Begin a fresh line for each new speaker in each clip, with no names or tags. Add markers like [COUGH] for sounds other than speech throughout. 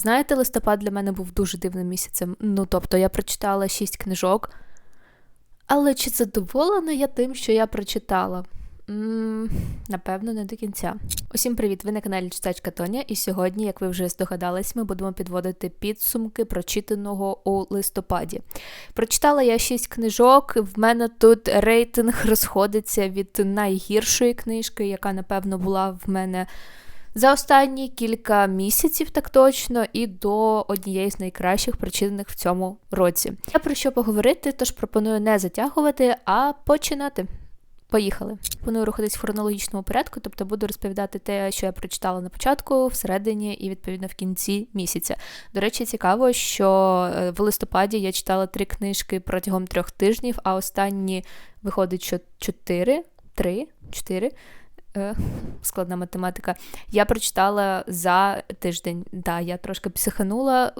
Знаєте, листопад для мене був дуже дивним місяцем. Ну, тобто, я прочитала шість книжок. Але чи задоволена я тим, що я прочитала? М-м, Напевно, не до кінця. Усім привіт! Ви на каналі Читачка Тоня, і сьогодні, як ви вже здогадались, ми будемо підводити підсумки прочитаного у листопаді. Прочитала я шість книжок. В мене тут рейтинг [LAUGHS] розходиться від найгіршої книжки, яка, напевно, була в мене за останні кілька місяців, так точно, і до однієї з найкращих прочитаних в цьому році. Я про що поговорити, тож пропоную не затягувати, а починати. Поїхали. Пропоную рухатись в хронологічному порядку, тобто буду розповідати те, що я прочитала на початку, всередині і відповідно в кінці місяця. До речі, цікаво, що е, в листопаді я читала три книжки протягом трьох тижнів, а останні виходить, що чотири, три, чотири Е, [LAUGHS] складна математика. Я прочитала за тиждень. Да, Я трошки психанула,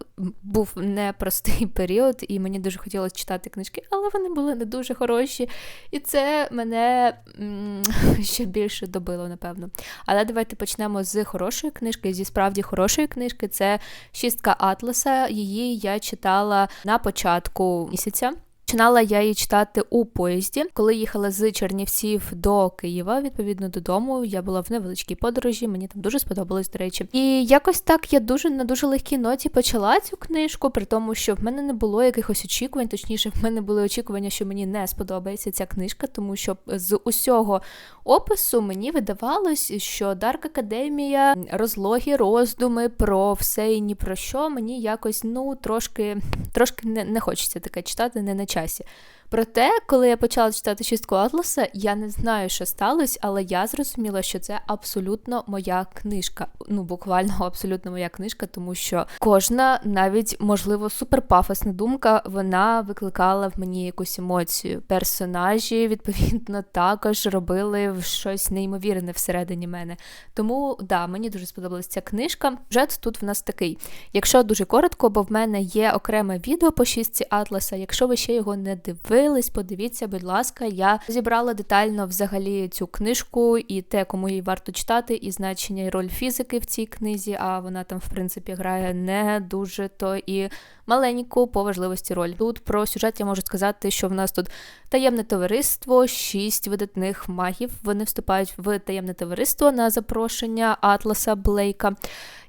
був непростий [LAUGHS] період, і мені дуже хотілося читати книжки, але вони були не дуже хороші. І це мене [LAUGHS] ще більше добило, напевно. Але давайте почнемо з хорошої книжки. Зі справді хорошої книжки це шістка Атласа. Її я читала на початку місяця. Починала я її читати у поїзді, коли їхала з Чернівців до Києва, відповідно додому. Я була в невеличкій подорожі, мені там дуже сподобалось, до речі. І якось так я дуже на дуже легкій ноті почала цю книжку, при тому, що в мене не було якихось очікувань, точніше, в мене були очікування, що мені не сподобається ця книжка, тому що з усього опису мені видавалось, що Дарк Академія, розлогі роздуми про все і ні про що мені якось ну трошки трошки не, не хочеться таке читати, не на часі. Проте, коли я почала читати чистку Атласа, я не знаю, що сталося, але я зрозуміла, що це абсолютно моя книжка. Ну, буквально [LAUGHS] абсолютно моя книжка, тому що кожна, навіть можливо, суперпафосна думка, вона викликала в мені якусь емоцію. Персонажі, відповідно, також робили щось неймовірне всередині мене. Тому да, мені дуже сподобалася ця книжка. Сюжет тут в нас такий. Якщо дуже коротко, бо в мене є окреме відео по шістці Атласа, якщо ви ще його не дивились, дивились, подивіться, будь ласка, я зібрала детально взагалі цю книжку і те, кому її варто читати, і значення і роль фізики в цій книзі. А вона там, в принципі, грає не дуже то і маленьку по важливості роль. Тут про сюжет я можу сказати, що в нас тут таємне товариство, шість видатних магів. Вони вступають в таємне товариство на запрошення Атласа Блейка.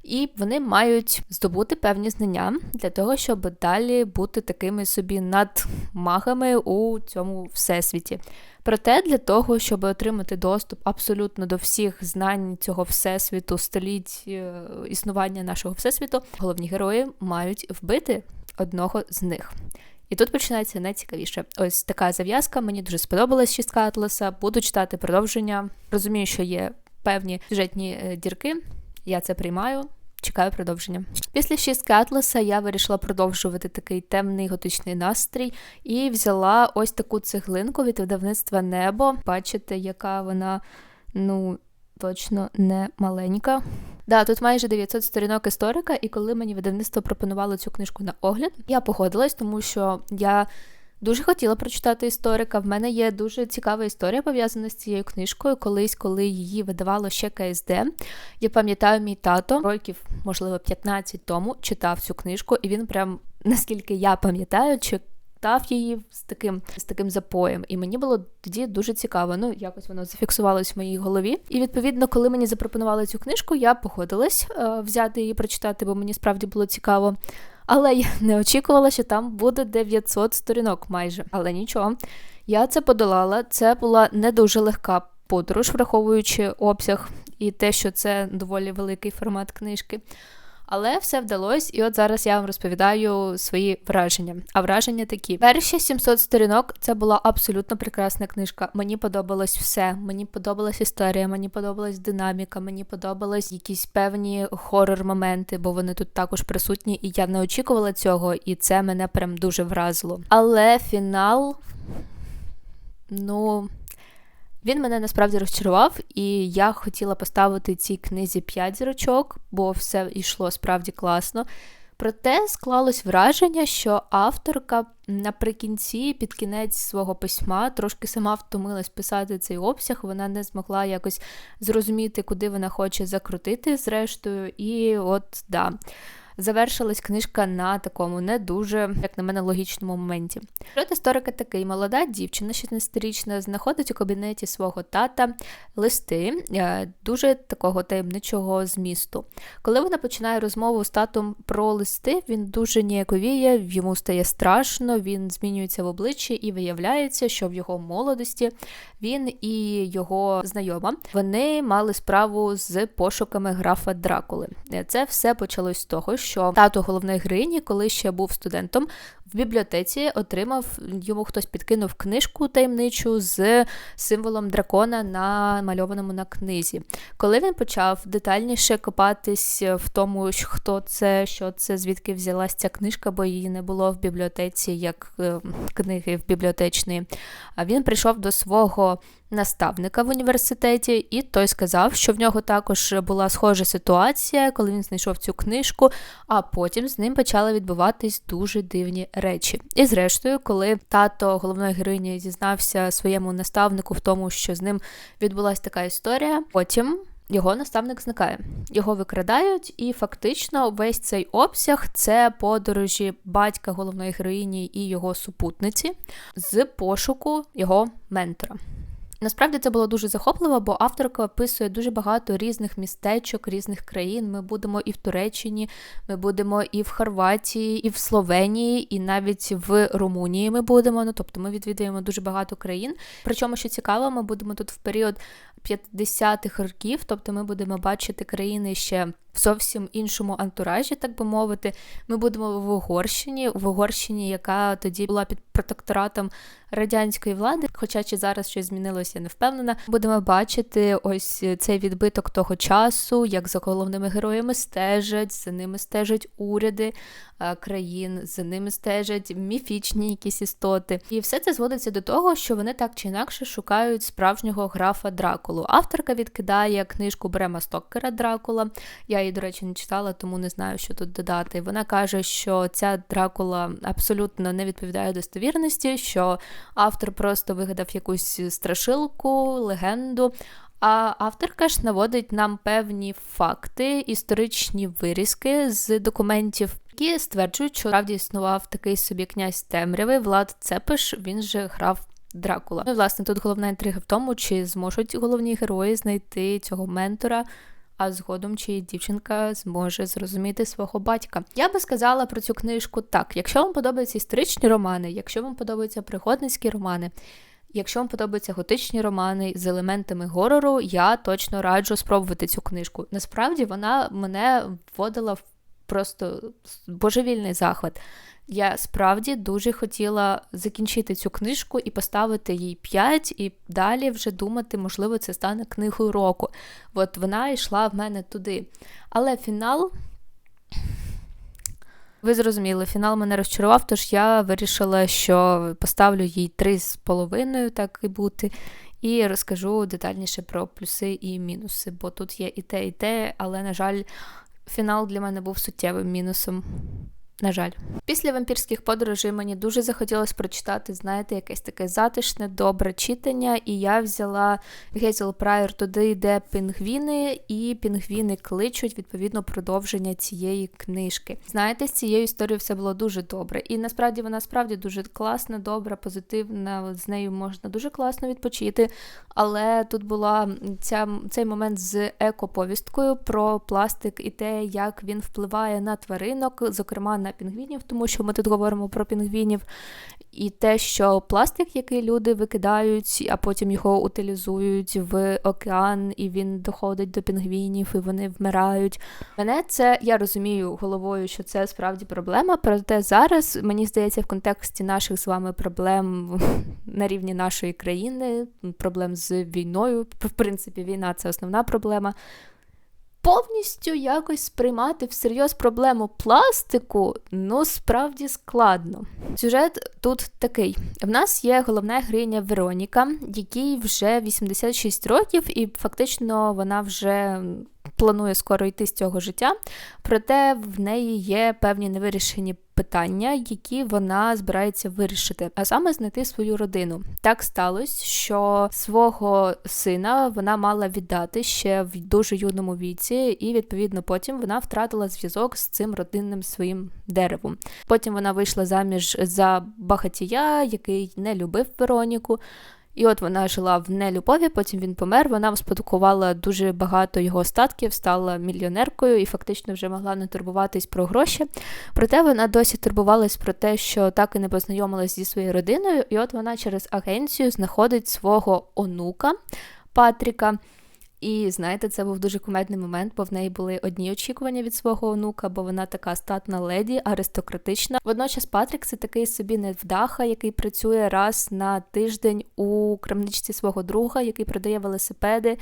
І вони мають здобути певні знання для того, щоб далі бути такими собі надмагами у цьому всесвіті. Проте для того, щоб отримати доступ абсолютно до всіх знань цього всесвіту, століть е, існування нашого всесвіту, головні герої мають вбити одного з них. І тут починається найцікавіше. Ось така зав'язка. Мені дуже сподобалась шістка Атласа. Буду читати продовження. Розумію, що є певні сюжетні е, дірки. Я це приймаю. Чекаю продовження. Після шістки Атласа я вирішила продовжувати такий темний готичний настрій і взяла ось таку цеглинку від видавництва Небо. Бачите, яка вона, ну, точно не маленька. Да, тут майже 900 сторінок історика, і коли мені видавництво пропонувало цю книжку на огляд, я погодилась, тому що я. Дуже хотіла прочитати історика. В мене є дуже цікава історія пов'язана з цією книжкою. Колись, коли її видавало ще КСД. Я пам'ятаю, мій тато років, можливо, 15 тому читав цю книжку, і він прям, наскільки я пам'ятаю, читав її з таким з таким запоєм. І мені було тоді дуже цікаво. Ну, якось воно зафіксувалось в моїй голові. І відповідно, коли мені запропонували цю книжку, я погодилась е, взяти її прочитати, бо мені справді було цікаво. Але я не очікувала, що там буде 900 сторінок майже. Але нічого. Я це подолала. Це була не дуже легка подорож, враховуючи обсяг і те, що це доволі великий формат книжки. Але все вдалося, і от зараз я вам розповідаю свої враження. А враження такі: перші 700 сторінок це була абсолютно прекрасна книжка. Мені подобалось все. Мені подобалась історія, мені подобалась динаміка, мені подобались якісь певні хорор-моменти, бо вони тут також присутні, і я не очікувала цього, і це мене прям дуже вразило. Але фінал, ну. Він мене насправді розчарував, і я хотіла поставити цій книзі 5 зірочок, бо все йшло справді класно. Проте склалось враження, що авторка наприкінці, під кінець свого письма, трошки сама втомилась писати цей обсяг, вона не змогла якось зрозуміти, куди вона хоче закрутити, зрештою, і от да. Завершилась книжка на такому не дуже, як на мене, логічному моменті. Сюжет історика такий: молода дівчина, 16-річна, знаходить у кабінеті свого тата листи е, дуже такого таємничого змісту. Коли вона починає розмову з татом про листи, він дуже ніяковіє, йому стає страшно, він змінюється в обличчі і виявляється, що в його молодості він і його знайома вони мали справу з пошуками графа Дракули. Це все почалось з того, що тато головної героїні, коли ще був студентом, в бібліотеці отримав йому хтось підкинув книжку таємничу з символом дракона, намальованому на книзі. Коли він почав детальніше копатись в тому, хто це, що це, звідки взялась ця книжка, бо її не було в бібліотеці як е, книги в бібліотечної, він прийшов до свого наставника в університеті, і той сказав, що в нього також була схожа ситуація, коли він знайшов цю книжку, а потім з ним почали відбуватись дуже дивні речі. І зрештою, коли тато головної героїні зізнався своєму наставнику в тому, що з ним відбулася така історія, потім. Його наставник зникає, його викрадають, і фактично весь цей обсяг це подорожі батька головної героїні і його супутниці з пошуку його ментора. Насправді це було дуже захопливо, бо авторка описує дуже багато різних містечок, різних країн. Ми будемо і в Туреччині, ми будемо і в Хорватії, і в Словенії, і навіть в Румунії ми будемо. Ну тобто ми відвідуємо дуже багато країн. Причому, що цікаво, ми будемо тут в період 50-х років, тобто ми будемо бачити країни ще в зовсім іншому антуражі, так би мовити. Ми будемо в Угорщині, в Угорщині, яка тоді була під протекторатом радянської влади, хоча чи зараз щось змінилося, я не впевнена. Будемо бачити ось цей відбиток того часу, як за головними героями стежать, за ними стежать уряди е, країн, за ними стежать міфічні якісь істоти. І все це зводиться до того, що вони так чи інакше шукають справжнього графа Дракулу. Авторка відкидає книжку Брема Стоккера Дракула. Я її, до речі, не читала, тому не знаю, що тут додати. Вона каже, що ця Дракула абсолютно не відповідає достовірності, що автор просто вигадав якусь страшилку, легенду. А авторка ж наводить нам певні факти, історичні вирізки з документів, які стверджують, що справді існував такий собі князь темряви, Влад Цепиш, він же грав Дракула. Ну, і, власне, тут головна інтрига в тому, чи зможуть головні герої знайти цього ментора а згодом чи дівчинка зможе зрозуміти свого батька. Я би сказала про цю книжку так: якщо вам подобаються історичні романи, якщо вам подобаються пригодницькі романи. Якщо вам подобаються готичні романи з елементами горору, я точно раджу спробувати цю книжку. Насправді вона мене вводила в просто божевільний захват. Я справді дуже хотіла закінчити цю книжку і поставити їй 5, і далі вже думати, можливо, це стане книгою року. От вона йшла в мене туди. Але фінал. Ви зрозуміли, фінал мене розчарував, тож я вирішила, що поставлю їй три з половиною, так і бути, і розкажу детальніше про плюси і мінуси, бо тут є і те, і те, але, на жаль, фінал для мене був суттєвим мінусом. На жаль, після вампірських подорожей мені дуже захотілося прочитати, знаєте, якесь таке затишне, добре читання, і я взяла Гейзел Прайер туди, де пінгвіни, і пінгвіни кличуть відповідно продовження цієї книжки. Знаєте, з цією історією все було дуже добре. І насправді вона справді дуже класна, добра, позитивна. З нею можна дуже класно відпочити. Але тут була ця, цей момент з екоповісткою про пластик і те, як він впливає на тваринок, зокрема на пінгвінів, тому що ми тут говоримо про пінгвінів, і те, що пластик, який люди викидають, а потім його утилізують в океан, і він доходить до пінгвінів, і вони вмирають. Мене це я розумію головою, що це справді проблема. Проте зараз мені здається, в контексті наших з вами проблем [LAUGHS] на рівні нашої країни, проблем з війною. В принципі, війна це основна проблема повністю якось сприймати всерйоз проблему пластику, ну справді складно. Сюжет тут такий: в нас є головна героїня Вероніка, якій вже 86 років, і фактично вона вже планує скоро йти з цього життя, проте в неї є певні невирішені питання, які вона збирається вирішити, а саме знайти свою родину. Так сталося, що свого сина вона мала віддати ще в дуже юному віці, і відповідно потім вона втратила зв'язок з цим родинним своїм деревом. Потім вона вийшла заміж за багатія, який не любив Вероніку. І от вона жила в нелюбові, потім він помер. Вона успадкувала дуже багато його остатків, стала мільйонеркою і фактично вже могла не турбуватись про гроші. Проте вона досі турбувалась про те, що так і не познайомилась зі своєю родиною. І от вона через агенцію знаходить свого онука Патріка. І знаєте, це був дуже кумедний момент, бо в неї були одні очікування від свого онука, бо вона така статна леді, аристократична. Водночас Патрік це такий собі невдаха, який працює раз на тиждень у крамничці свого друга, який продає велосипеди.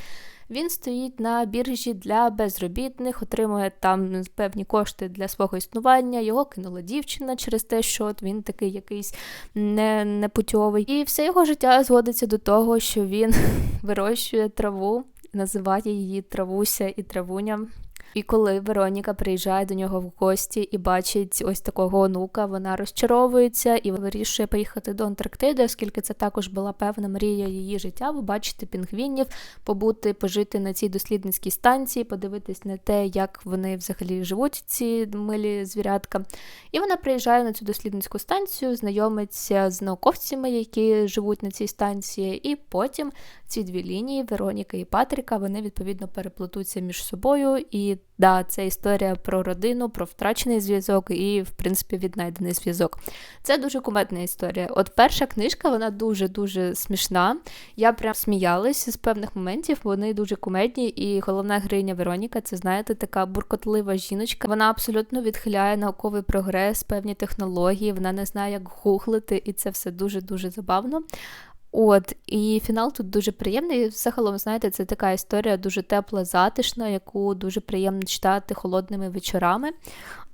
Він стоїть на біржі для безробітних, отримує там певні кошти для свого існування. Його кинула дівчина через те, що от він такий якийсь не, непутьовий. І все його життя зводиться до того, що він [LAUGHS] вирощує траву називає її Травуся і Травуня. І коли Вероніка приїжджає до нього в гості і бачить ось такого онука, вона розчаровується і вирішує поїхати до Антарктиди, оскільки це також була певна мрія її життя. Побачити пінгвінів, побути, пожити на цій дослідницькій станції, подивитись на те, як вони взагалі живуть, ці милі звірятка. І вона приїжджає на цю дослідницьку станцію, знайомиться з науковцями, які живуть на цій станції, і потім ці дві лінії Вероніка і Патріка вони відповідно переплетуться між собою. І да, це історія про родину, про втрачений зв'язок і, в принципі, віднайдений зв'язок. Це дуже кумедна історія. От перша книжка, вона дуже-дуже смішна. Я прям сміялась з певних моментів, вони дуже кумедні, і головна героїня Вероніка, це знаєте, така буркотлива жіночка. Вона абсолютно відхиляє науковий прогрес, певні технології, вона не знає, як гуглити, і це все дуже-дуже забавно. От, і фінал тут дуже приємний. Загалом, знаєте, це така історія дуже тепла, затишна, яку дуже приємно читати холодними вечорами.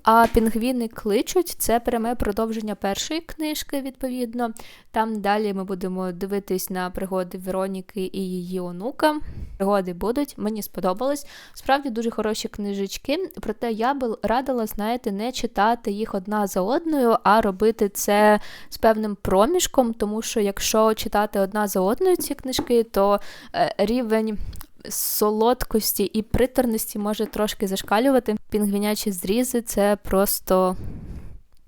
А пінгвіни кличуть це пряме продовження першої книжки, відповідно. Там далі ми будемо дивитись на пригоди Вероніки і її онука. Пригоди будуть, мені сподобалось. Справді дуже хороші книжечки, проте я би радила, знаєте, не читати їх одна за одною, а робити це з певним проміжком, тому що якщо читати одна за одною ці книжки, то е, рівень солодкості і приторності може трошки зашкалювати. Пінгвінячі зрізи це просто,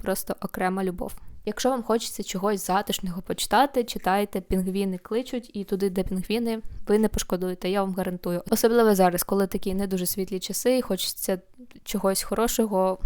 просто окрема любов. Якщо вам хочеться чогось затишного почитати, читайте пінгвіни кличуть, і туди, де пінгвіни, ви не пошкодуєте, я вам гарантую. Особливо зараз, коли такі не дуже світлі часи, і хочеться чогось хорошого.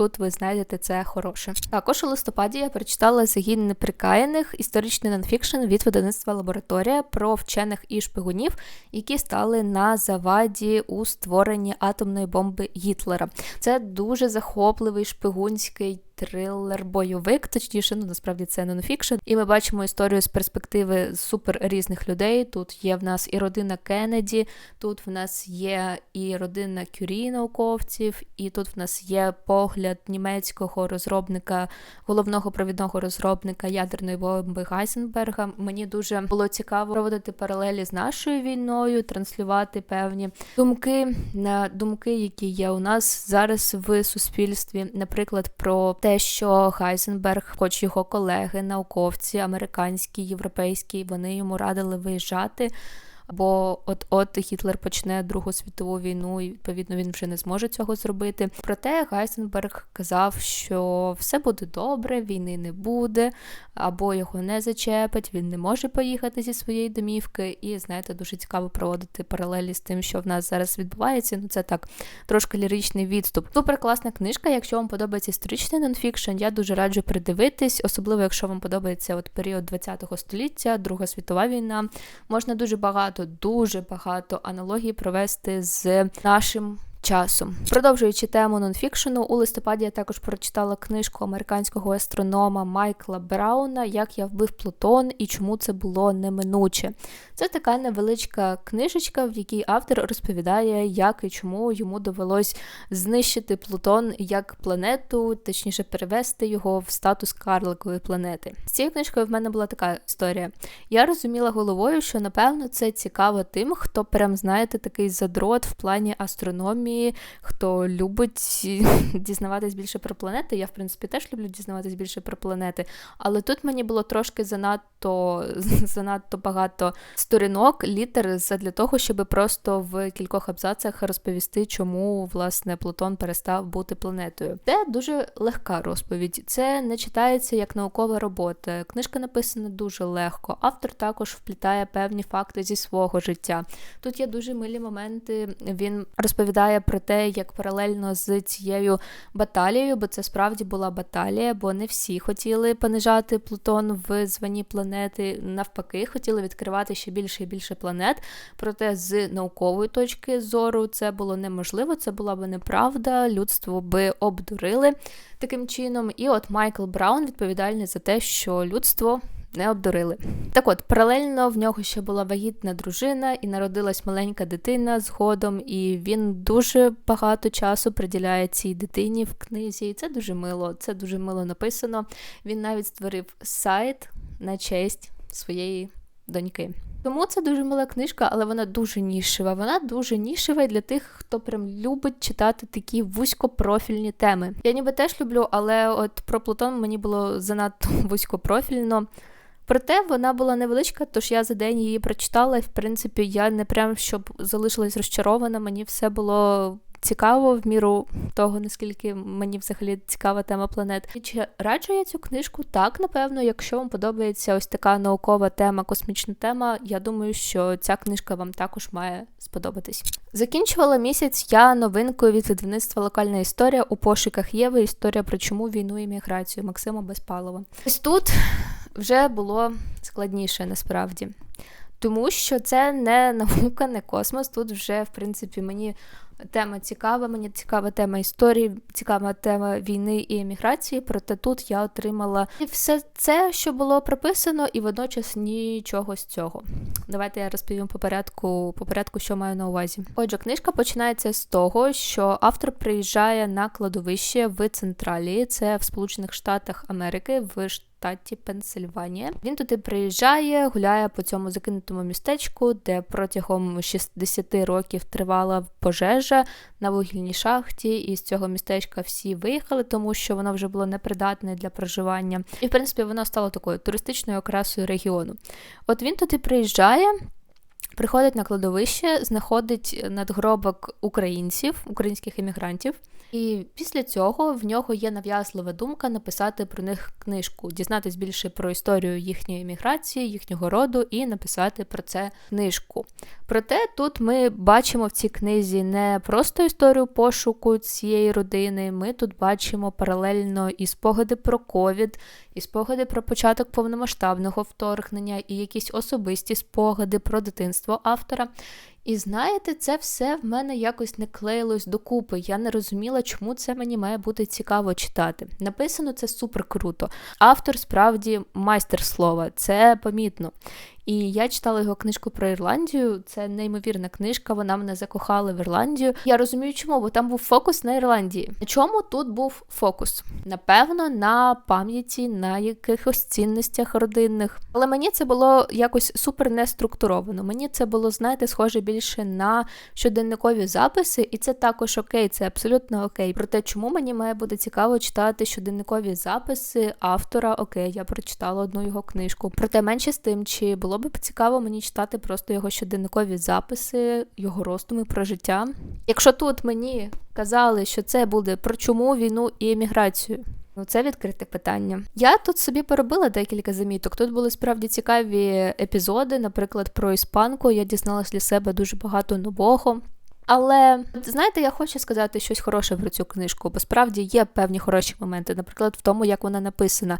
Тут ви знайдете це хороше. Також у листопаді я прочитала загін неприкаяних історичний нонфікшн від видавництва лабораторія про вчених і шпигунів, які стали на заваді у створенні атомної бомби Гітлера. Це дуже захопливий шпигунський трилер-бойовик, точніше, ну насправді це нонфікшн. І ми бачимо історію з перспективи супер різних людей. Тут є в нас і родина Кеннеді, тут в нас є і родина Кюрі науковців, і тут в нас є погляд німецького розробника, головного провідного розробника ядерної бомби Гайзенберга. Мені дуже було цікаво проводити паралелі з нашою війною, транслювати певні думки на думки, які є у нас зараз в суспільстві, наприклад, про те те, що Гайзенберг, хоч його колеги, науковці, американські, європейські, вони йому радили виїжджати. Бо от-от Гітлер почне Другу світову війну, і відповідно він вже не зможе цього зробити. Проте Гайсенберг казав, що все буде добре, війни не буде, або його не зачепить, він не може поїхати зі своєї домівки. І знаєте, дуже цікаво проводити паралелі з тим, що в нас зараз відбувається. Ну це так трошки ліричний відступ. Супер класна книжка. Якщо вам подобається історичний нонфікшн, я дуже раджу придивитись, особливо якщо вам подобається от період ХХ століття, Друга світова війна. Можна дуже багато багато, дуже багато аналогій провести з нашим часу. Продовжуючи тему нонфікшену, у листопаді я також прочитала книжку американського астронома Майкла Брауна Як я вбив Плутон і чому це було неминуче. Це така невеличка книжечка, в якій автор розповідає, як і чому йому довелось знищити Плутон як планету, точніше перевести його в статус карликової планети. З цією книжкою в мене була така історія. Я розуміла головою, що напевно це цікаво тим, хто прям знаєте такий задрот в плані астрономії, хто любить [LAUGHS] дізнаватись більше про планети. Я, в принципі, теж люблю дізнаватись більше про планети, але тут мені було трошки занадто [LAUGHS] занадто багато сторінок, літер для того, щоб просто в кількох абзацах розповісти, чому власне Плутон перестав бути планетою. Це дуже легка розповідь. Це не читається як наукова робота. Книжка написана дуже легко. Автор також вплітає певні факти зі свого життя. Тут є дуже милі моменти. Він розповідає про те, як паралельно з цією баталією, бо це справді була баталія, бо не всі хотіли понижати Плутон в званні планети. Навпаки, хотіли відкривати ще більше і більше планет. Проте з наукової точки зору це було неможливо, це була би неправда. Людство би обдурили таким чином. І от Майкл Браун відповідальний за те, що людство не обдурили. Так от, паралельно в нього ще була вагітна дружина і народилась маленька дитина згодом, і він дуже багато часу приділяє цій дитині в книзі. І це дуже мило, це дуже мило написано. Він навіть створив сайт на честь своєї доньки. Тому це дуже мила книжка, але вона дуже нішева. Вона дуже нішева для тих, хто прям любить читати такі вузькопрофільні теми. Я ніби теж люблю, але от про Плутон мені було занадто [LAUGHS] вузькопрофільно. Проте вона була невеличка, тож я за день її прочитала, і в принципі я не прям щоб залишилась розчарована. Мені все було цікаво в міру того, наскільки мені взагалі цікава тема планет. І чи раджу я цю книжку? Так, напевно, якщо вам подобається ось така наукова тема, космічна тема, я думаю, що ця книжка вам також має сподобатись. Закінчувала місяць я новинкою від видавництва Локальна історія у пошуках Єви. Історія про чому війну і міграцію Максима Безпалова. Ось тут вже було складніше насправді. Тому що це не [LAUGHS] наука, не космос. Тут вже, в принципі, мені тема цікава, мені цікава тема історії, цікава тема війни і еміграції. Проте тут я отримала все це, що було прописано, і водночас нічого з цього. Давайте я розповім по порядку, по порядку, що маю на увазі. Отже, книжка починається з того, що автор приїжджає на кладовище в Централії, це в Сполучених Штатах Америки, в штаті Пенсильванія. Він туди приїжджає, гуляє по цьому закинутому містечку, де протягом 60 років тривала пожежа на вугільній шахті, і з цього містечка всі виїхали, тому що воно вже було непридатне для проживання. І, в принципі, воно стало такою туристичною окрасою регіону. От він туди приїжджає. Приходить на кладовище, знаходить надгробок українців, українських іммігрантів. І після цього в нього є нав'язлива думка написати про них книжку, дізнатись більше про історію їхньої еміграції, їхнього роду і написати про це книжку. Проте тут ми бачимо в цій книзі не просто історію пошуку цієї родини. Ми тут бачимо паралельно і спогади про ковід, і спогади про початок повномасштабного вторгнення, і якісь особисті спогади про дитинство автора. І знаєте, це все в мене якось не клеїлось докупи. Я не розуміла, чому це мені має бути цікаво читати. Написано це супер круто. Автор справді майстер слова, це помітно. І я читала його книжку про Ірландію. Це неймовірна книжка, вона мене закохала в Ірландію. Я розумію, чому, бо там був фокус на Ірландії. На чому тут був фокус? Напевно, на пам'яті, на якихось цінностях родинних. Але мені це було якось супер не структуровано. Мені це було, знаєте, схоже більше на щоденникові записи, і це також окей, це абсолютно окей. Проте, чому мені має бути цікаво читати щоденникові записи автора? Окей, я прочитала одну його книжку. Проте менше з тим, чи було би цікаво мені читати просто його щоденникові записи, його роздуми про життя. Якщо тут мені казали, що це буде про чому війну і еміграцію. Ну, це відкрите питання. Я тут собі поробила декілька заміток. Тут були справді цікаві епізоди, наприклад, про іспанку. Я дізналась для себе дуже багато нового. Але знаєте, я хочу сказати щось хороше про цю книжку, бо справді є певні хороші моменти, наприклад, в тому, як вона написана.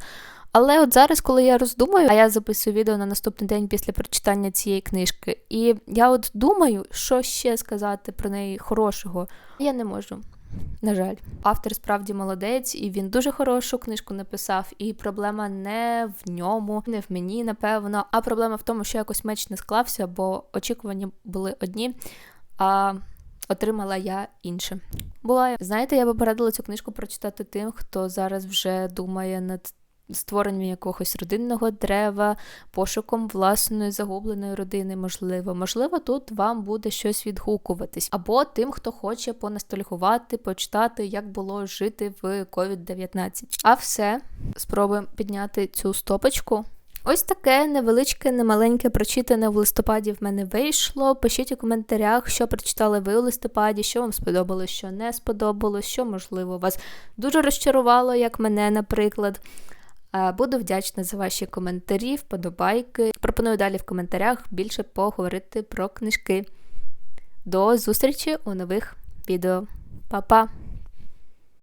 Але от зараз, коли я роздумаю, а я записую відео на наступний день після прочитання цієї книжки, і я от думаю, що ще сказати про неї хорошого, я не можу. На жаль, автор справді молодець, і він дуже хорошу книжку написав. І проблема не в ньому, не в мені, напевно, а проблема в тому, що якось меч не склався, бо очікування були одні, а отримала я інше. Буває, знаєте, я би порадила цю книжку прочитати тим, хто зараз вже думає над створенням якогось родинного дерева, пошуком власної загубленої родини, можливо. Можливо, тут вам буде щось відгукуватись. Або тим, хто хоче понастальгувати, почитати, як було жити в COVID-19. А все, спробуємо підняти цю стопочку. Ось таке невеличке, немаленьке прочитане в листопаді в мене вийшло. Пишіть у коментарях, що прочитали ви у листопаді, що вам сподобалось, що не сподобалось, що, можливо, вас дуже розчарувало, як мене, наприклад. Буду вдячна за ваші коментарі, вподобайки. Пропоную далі в коментарях більше поговорити про книжки. До зустрічі у нових відео. Па-па!